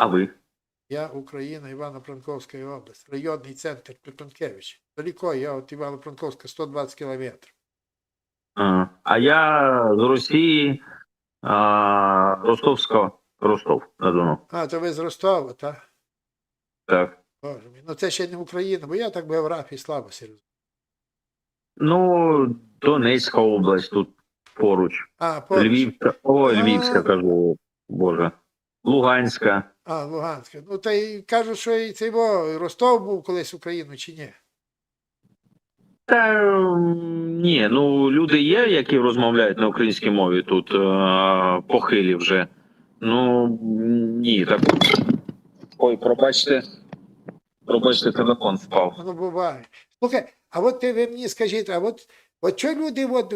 А ви? Я Україна, Івано-Франковська область, районний центр Петункевич. Далеко, я от Івано-Франковська 120 кілометрів. А, я з Росії, а, Ростовського, Ростов на Дону. А, то ви з Ростова, так? Так. Боже мій. Ну це ще не Україна, бо я так в географії слабо серйозно. Ну, Донецька область тут поруч. А, поруч. Львівська. А. Львівська кажу. Боже. Луганська. А, Луганська. Ну, та й кажуть, що і цей во, Ростов був колись Україну чи ні? Та ні, ну люди є, які розмовляють на українській мові тут е, похилі вже. Ну ні, так. Ой, пробачте. Пробачте, телефон впав. Воно буває. Слухай, а от ти ви мені скажіть, а от, от що люди от,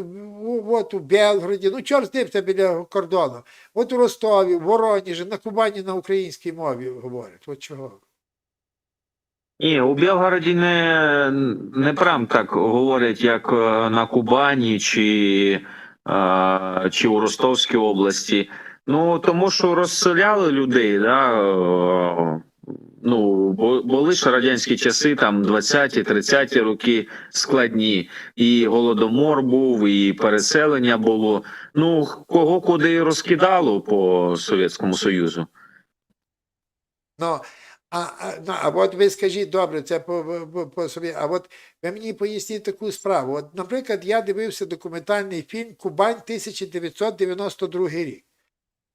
от у Белгороді, ну чорт здився біля кордону, от у Ростові, в Воронежі, на Кубані на українській мові говорять. От чого? Ні, у Білгороді не, не прям так говорять, як е, на Кубані чи, е, чи у Ростовській області. Ну, тому що розселяли людей, да, е, ну, були ж радянські часи, там 20-ті, 30-ті роки складні. І голодомор був, і переселення було. Ну, кого куди розкидало по Совєтському Союзу. Ну, а, а, ну, а от ви скажіть, добре, це по, по, по собі. А от ви мені поясніть таку справу. От, наприклад, я дивився документальний фільм Кубань 1992 рік.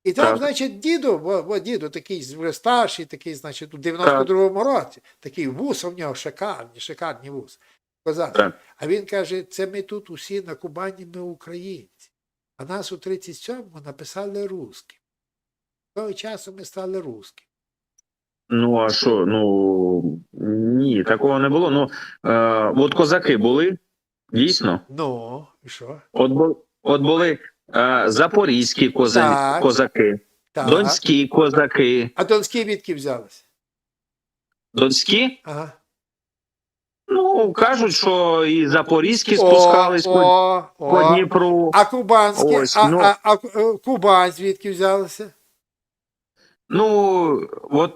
І там, Так. значить, діду, бо, бо діду такий вже старший, такий, значить, у 92-му році, такий вус у нього шикарні, шикарні вус. Козак. Так. А він каже: це ми тут усі на Кубані, ми українці. А нас у 37-му написали русським. Того часу ми стали русським. Ну, а що? Ну ні, такого не було. Ну е, от козаки були, дійсно. Ну, і що? От, от були запорізькі коза, Так. козаки, Так. донські козаки. А донські відки взялися? Донські? Ага. Ну, кажуть, що і запорізькі спускались по, о, по о. Дніпру. А кубанські, Ось, а, ну. а, а, е, Кубань звідки взялися? Ну, от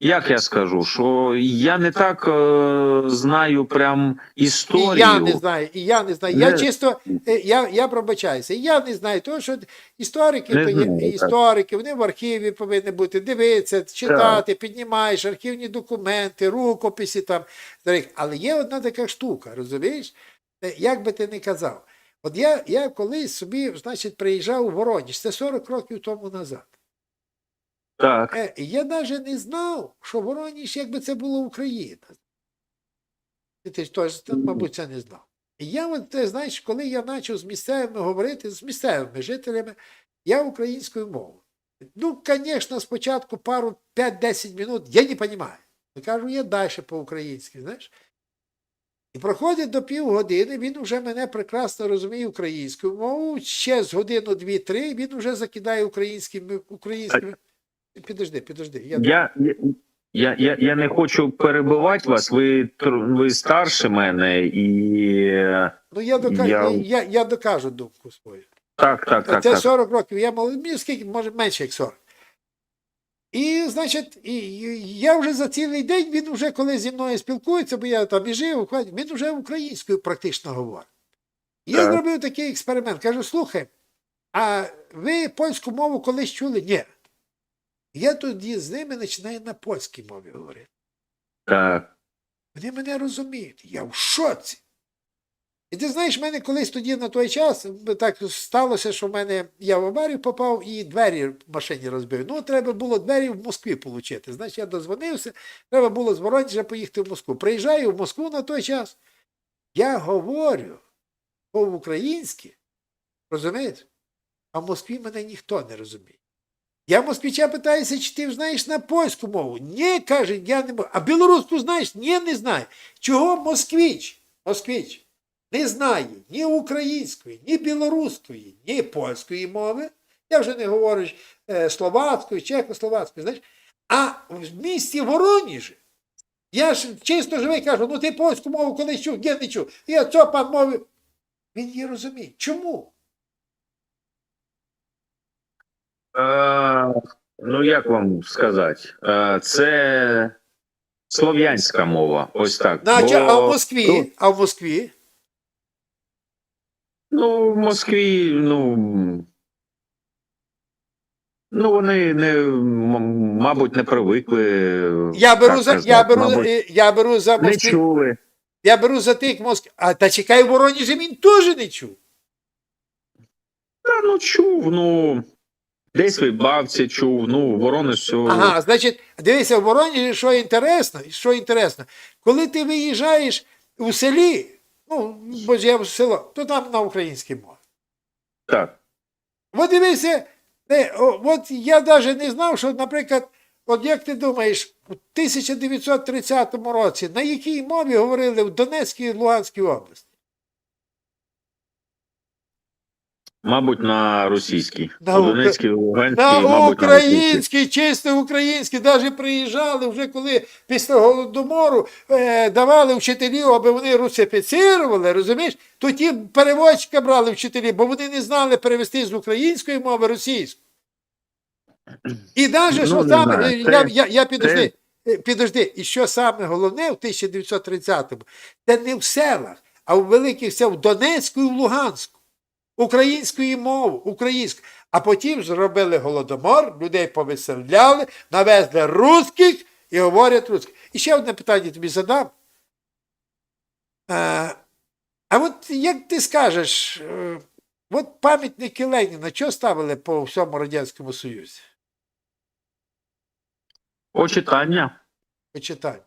як я скажу, що я не так е, знаю прям історію. І я не знаю, і я не знаю. Я Не- чисто, е, я, я пробачаюся. І Я не знаю, тому що історики, Не то є знаю, так. історики, вони в архіві повинні бути, дивитися, читати, піднімаєш архівні документи, рукописи там. Але є одна така штука, розумієш? Е, Як би ти не казав. От я, я колись собі, значить, приїжджав у Воронеж, це 40 років тому назад. Так. Е, я навіть не знав, що Воронеж, якби це була Україна. Ти, ти теж, мабуть, це не знав. І я, от, ти знаєш, коли я почав з місцевими говорити, з місцевими жителями, я українською мовою. Ну, звісно, спочатку пару 5-10 минут я не розумію. Я кажу, я далі по-українськи, знаєш. І проходить до півгодини, він вже мене прекрасно розуміє українською мовою, ще з годину, дві-три він вже закидає українськими українськими. Підожди, підожди. Я... Я, я, я, я не хочу перебивати вас. Ви, ви старше мене і. Ну, я, дока... Я- я... Я, докажу думку свою. Так, так, так. це так. 40 років, я мені скільки, може менше як 40. І, значить, і, і я вже за цілий день, він вже коли зі мною спілкується, бо я там і жив, він вже українською практично говорить. Я Так. зробив такий експеримент. Кажу, слухай, а ви польську мову колись чули? Ні. Я тоді з ними починаю на польській мові говорити. так. Вони мене розуміють. Я в шоці. І ти знаєш, в мене колись тоді на той час так сталося, що в мене я в аварію попав і двері в машині розбив. Ну, треба було двері в Москві отримати. Значить, я дозвонився, треба було з Воронежа поїхати в Москву. Приїжджаю в Москву на той час. Я говорю по-українськи, розумієте? А в Москві мене ніхто не розуміє. Я москвича питаюся, чи ти знаєш на польську мову? Ні, каже, я не можу. А білоруську знаєш? Ні, не знаю. Чого москвич? Москвич не знає ні української, ні білоруської, ні польської мови. Я вже не говорю е, словацькою, чехословацькою, знаєш. А в місті Воронежі я ж чисто живий кажу, ну ти польську мову колись чув, ні, не чув. Я цього пан мови. Він її розуміє. Чому? Е, ну, як вам сказати? Е, це слов'янська мова. Ось так. Бо, а в Москві, ну, а в Москві, Ну, в Москві, ну. Ну, вони не, мабуть, не привикли. я беру так за, я беру, мабуть, е, я беру за не чули. я беру за тих Москві. А та чекай, в Воронежі він теж не чув. Та ну чув, ну. Десь в бабці чув, ну, Воронеж все. Ага, значить, дивися, в Воронежі, що інтересно, що інтересно, коли ти виїжджаєш у селі, ну, бо я в село, то там на українській мові. Так. От дивися, е, о, от я навіть не знав, що, наприклад, от як ти думаєш, у 1930 році на якій мові говорили в Донецькій і Луганській області? Мабуть, на російській. На у укра- Донецькій, Луганській, На мабуть, на російській. чисто українській, навіть приїжджали вже коли після голодомору е, давали вчителів, аби вони русифіцирували, розумієш? То ті переводчика брали вчителі, бо вони не знали перевести з української мови російську. І навіть, Ну, що саме, це- я, я, я підожди, е, підожди, і що саме головне в 1930-му, це не в селах, а в великих селах, в Донецьку і в Луганську української мови, українську. А потім зробили голодомор, людей повеселяли, навезли русських і говорять русських. І ще одне питання тобі задам. А, а от як ти скажеш, е, от пам'ятники Леніна, що ставили по всьому Радянському Союзі? Почитання. Почитання.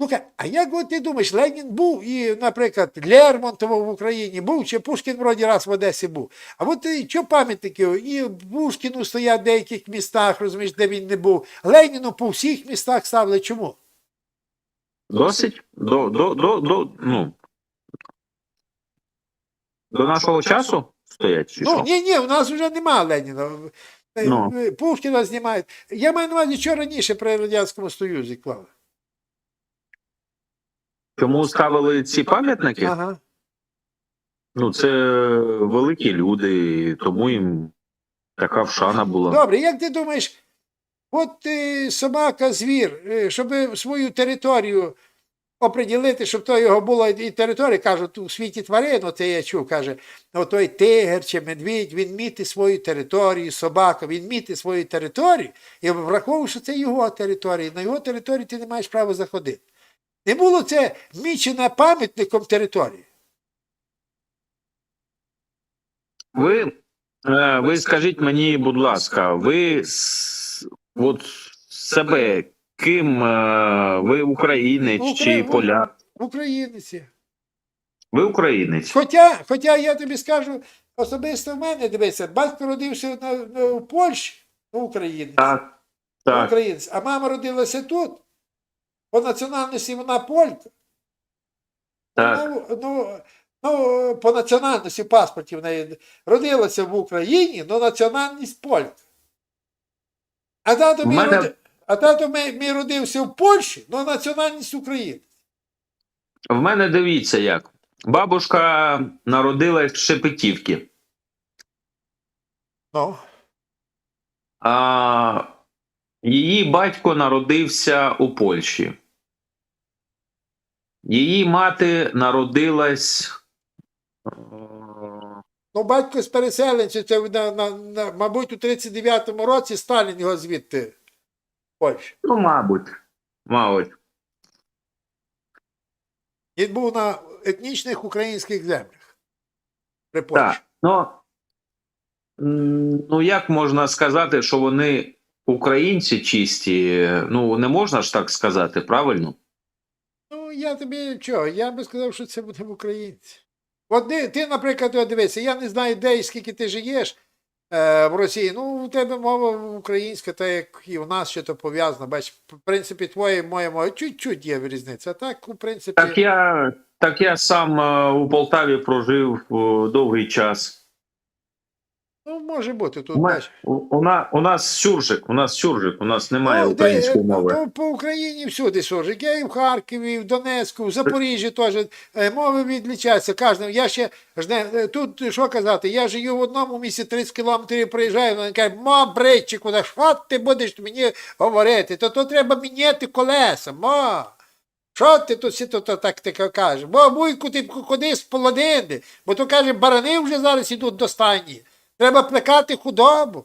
Ну-ка, а як от ти думаєш, Ленін був і, наприклад, Лермонтов в Україні був, чи Пушкін вроді раз в Одесі був. А от що пам'ятники, і Пушкіну стоять в деяких містах, розумієш, де він не був. Леніну по всіх містах ставили. Чому? Досить до, до, до, до, ну, до нашого часу стоять чи Ну, що? ні, ні, у нас вже немає Леніна. Ну. Пушкіна знімають. Я маю на увазі, що раніше при Радянському Союзі клали. Чому ставили ці пам'ятники? Ага. Ну, це великі люди, тому їм така вшана була. Добре, як ти думаєш, от е, собака, звір, е, щоб свою територію оприділити, щоб то його була і територія, кажуть, у світі тварин, от я чув, каже, от той тигр чи медвідь, він міти свою територію, собака, він міти свою територію, і враховує, що це його територія. На його території ти не маєш права заходити. Не було це мічено пам'ятником території. Ви, е, ви скажіть мені, будь ласка, ви от себе ким е, ви українець Укра- чи поляк? Українці. Ви українець. Хоча, хоча я тобі скажу, особисто в мене дивися, батько родився на, на, у Польщі, ну, українець, Так. Так. українець, а мама родилася тут. По національності вона полька. Так. Ну, ну, ну, по національності паспорті в неї родилася в Україні, але національність полька. А тато, мій, мене- роди- а тато мій, мій родився в Польщі, але національність України. В мене дивіться як. Бабушка народилась в Шепетівці, Ну, а її батько народився у Польщі. Її мати народилась. е, Ну, батько з переселенців, це на, на, на, мабуть, у 39-му році Сталін його звідти в Польщі. Ну, мабуть. Мабуть. Він був на етнічних українських землях. При Польщі. Так. Ну, ну, як можна сказати, що вони українці чисті? Ну, не можна ж так сказати, правильно? Ну, я тобі чого, я би сказав, що це буде в українці. От ти, ти, наприклад, дивися, я не знаю, де і скільки ти живеш е, в Росії. Ну, у тебе мова українська, та як і у нас що то пов'язано. Бач, в принципі, твоя і моя мова чуть-чуть є різниця. Так, у принципі. Так я, так я сам е, у Полтаві прожив е, довгий час. Може бути тут. У, бачиш. у, у, на- у нас сюржик, у нас сюржик, у нас немає Ну, української де- мови. По, по Україні всюди суржик. Я і в Харкові, і в Донецьку, в Запоріжжі теж е, мови відлічаються. Кожним. Я ще е, тут що казати, я живу в одному місці 30 кілометрів приїжджаю, вони кажуть, ма брейчику, да що ти будеш мені говорити? То то треба міняти колеса, ма. Що ти тут всі тут так ти кажеш? Бо вуйку ти куди з полонини, бо то каже, барани вже зараз ідуть до стані. Треба плекати худобу.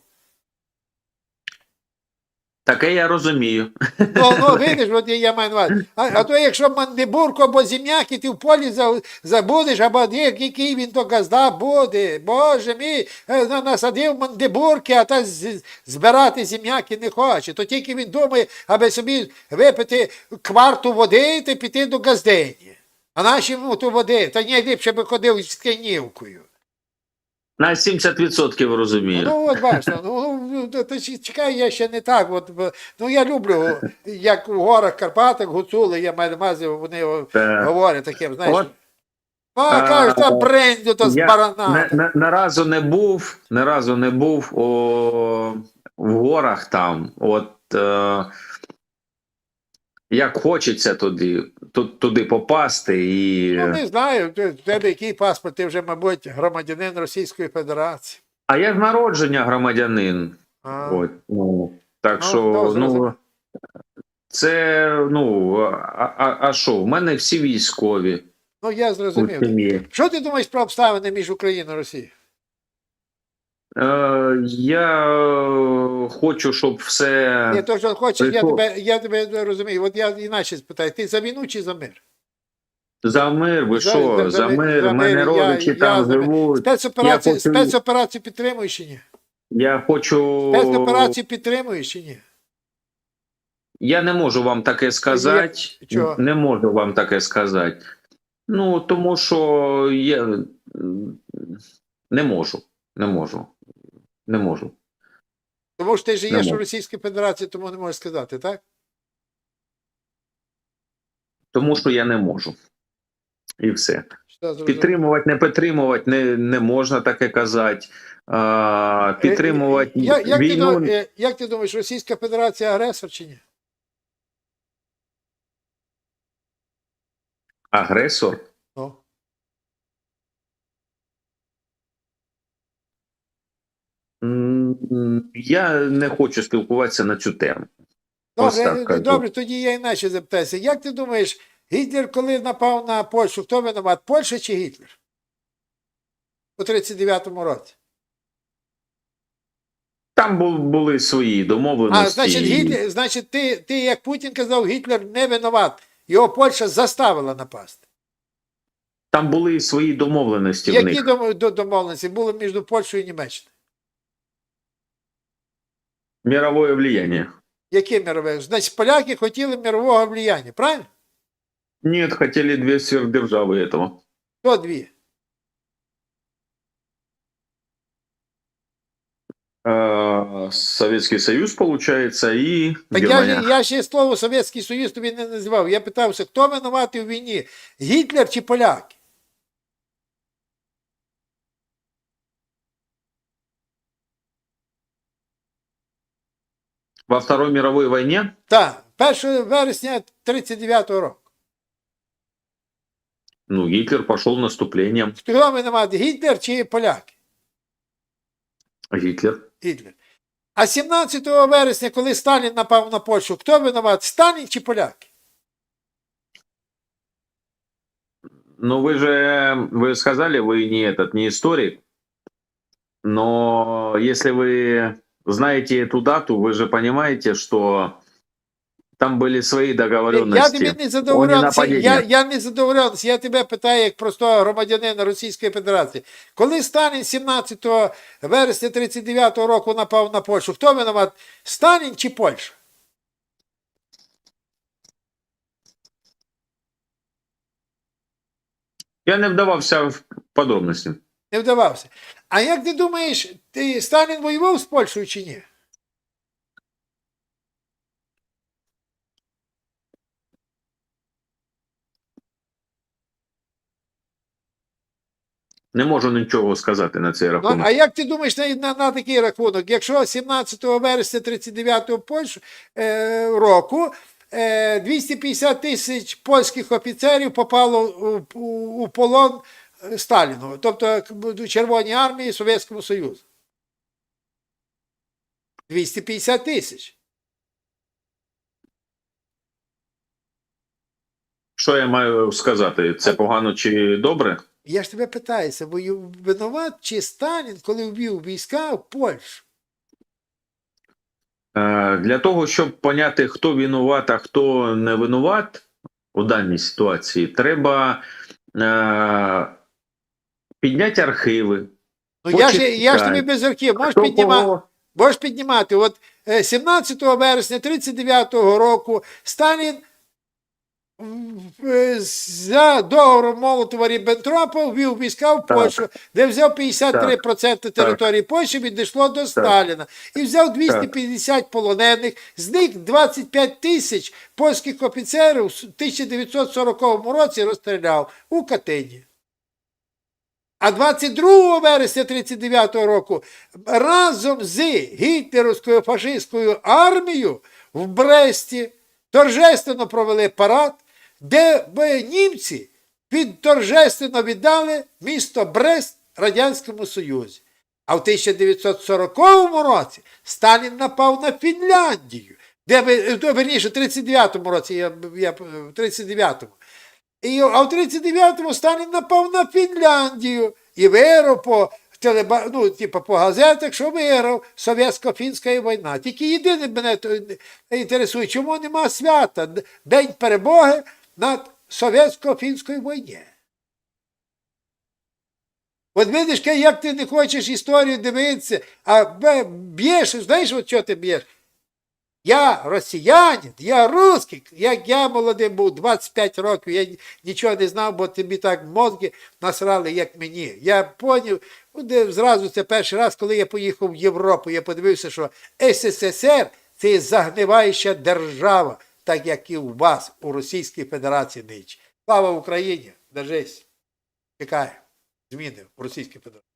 Таке я розумію. Ну, ну видиш, от я маю на увазі. А, а то якщо мандибурко або земняк, і ти в полі за- забудеш, або який він то газда буде. Боже мій, е, насадив мандибурки, а та з- збирати земняки не хоче. То тільки він думає, аби собі випити кварту води та піти до газдені. А наші йому ту води, та ні, ліпше би ходив з кинівкою. На 70% розумію. Ну, от бачите, ну, ну ч- чекай, я ще не так. От, ну я люблю, як у горах Карпатах, гуцули, я маю на увазі, вони Е, говорять таким, знаєш. От, а, е, кажуть, та брендю, то з я барана. не, не, не разу не був, не разу не був о, в горах там. От е, як хочеться туди, туди попасти і. Ну, не знаю, в тебе який паспорт, ти вже, мабуть, громадянин Російської Федерації. А я з народження громадянин. А, От, ну, так Ну, що, ну, це, ну, а, а, а що, в мене всі військові ну, я зрозумів. Що ти думаєш про обставини між Україною і Росією? Е, я е, хочу, щоб все. Ні, то, що хочеш, я прийшло. тебе, я тебе розумію. От я іначе спитаю, ти за війну чи за мир? За мир, ви що? за- За, за- мир, в мене родичі я там за мир. живуть. Спецоперацію, Я хочу- спецоперацію підтримуєш чи ні? Я хочу. Спецоперацію підтримуєш чи ні? Я не можу вам таке сказати. Чого? Не можу вам таке сказати. Ну, тому що я м, не можу. Не можу. Не можу. Тому що ти Не живеш у можу. Російській Федерації, тому не можеш сказати, так? Тому що я не можу. І все. Підтримувати, не підтримувати не, не можна таке казати. А, підтримувати Я- як, війну. дум- е, як ти думаєш, Російська Федерація агресор чи ні? Агресор. Я не хочу спілкуватися на цю тему. Добре, так добре, тоді я іначе запитаюся. Як ти думаєш, Гітлер, коли напав на Польщу, хто винуват? Польща чи Гітлер? У 39-му році. Там були свої домовленості. А, значить, Гітлер, значить ти, ти, як Путін казав, Гітлер не винуват. Його Польща заставила напасти. Там були свої домовленості в Які них. домовленості були між Польщею і Німеччиною? Мировое влияние. Яке мирове? Значить, поляки хотіли мирового влияння, правильно? Нет, хотели две сверхдержавы этого. То дві. Э, Советский Союз, получается, и Так я, Германия. ж- я ще слово Совєтський Союз тобі не називав. Я питався, хто винуватий у війні? Гітлер чи поляки? Во Второй мировой войне Так, 1 вересня 39-го року. ну, Гитлер пошел наступлением. Хто винуватий? Гітлер чи поляки? Гитлер. Гітлер. А 17 вересня, коли Сталін напав на Польщу, хто винуватий? Сталін чи поляки? Ну, вы же, вы сказали, вы не этот, не историк. Но если вы знаете эту дату, вы же понимаете, что там были свои Я договоренности. тобі не о задоволений. ненападінні. Я, я не задоволений. Я тебе питаю як простого громадянина Російської Федерації. Коли Сталін 17 вересня 39-го року напав на Польщу, хто винуват? Сталін чи Польща? Я не вдавався в подробності. Не вдавався. А як ти думаєш, ти Сталін воював з Польщею чи ні? Не можу нічого сказати на цей Ну, рахунок. а як ти думаєш на, на, на такий рахунок? Якщо 17 вересня 39 Польщ, е, року е, 250 тисяч польських офіцерів попало у, у, у полон е, Сталіну, тобто к- Червоній армії Совєтському Союзу. 250 тисяч. Що я маю сказати? Це погано чи добре? Я ж тебе питаюся, вою- винуват чи Сталін, коли ввів війська в Польщу? Е, Для того, щоб поняти, хто винуват, а хто не винуват у даній ситуації, треба е, підняти архіви. Ну я ж, я ж тобі без архів, можеш піднімати. Кого- піднімати. От е, 17 вересня 39-го року Сталін е, за договором Молотова Ріббентропа ввів війська в Польщу, де взяв 53% території Польщі, відійшло до Сталіна. І взяв 250 полонених, з них 25 тисяч польських офіцерів в 1940 році розстріляв у Катині. А 22 вересня 39 року разом з гітлерівською фашистською армією в Бресті торжественно провели парад, де німці під торжественно віддали місто Брест Радянському Союзі. А в 1940 році Сталін напав на Фінляндію, де е, верніше, в 39-му році, я, я в 39-му. І, а в 39-му Сталін напав на Фінляндію і виграв по, телеба, ну, типу, по газетах, що виграв совєтсько-фінська війна. Тільки єдине мене інтересує, чому нема свята День перемоги над совєтсько-фінською війною. От видиш, як ти не хочеш історію дивитися, а б'єш, знаєш, от чого ти б'єш? Я росіянин, я русський, як я молодим був, 25 років, я нічого не знав, бо тобі так мозки насрали, як мені. Я поняв, зразу це перший раз, коли я поїхав в Європу, я подивився, що СССР це загниваюча держава, так як і у вас, у Російській Федерації нині. Слава Україні! Держись! Чекає зміни в Російській Федерації.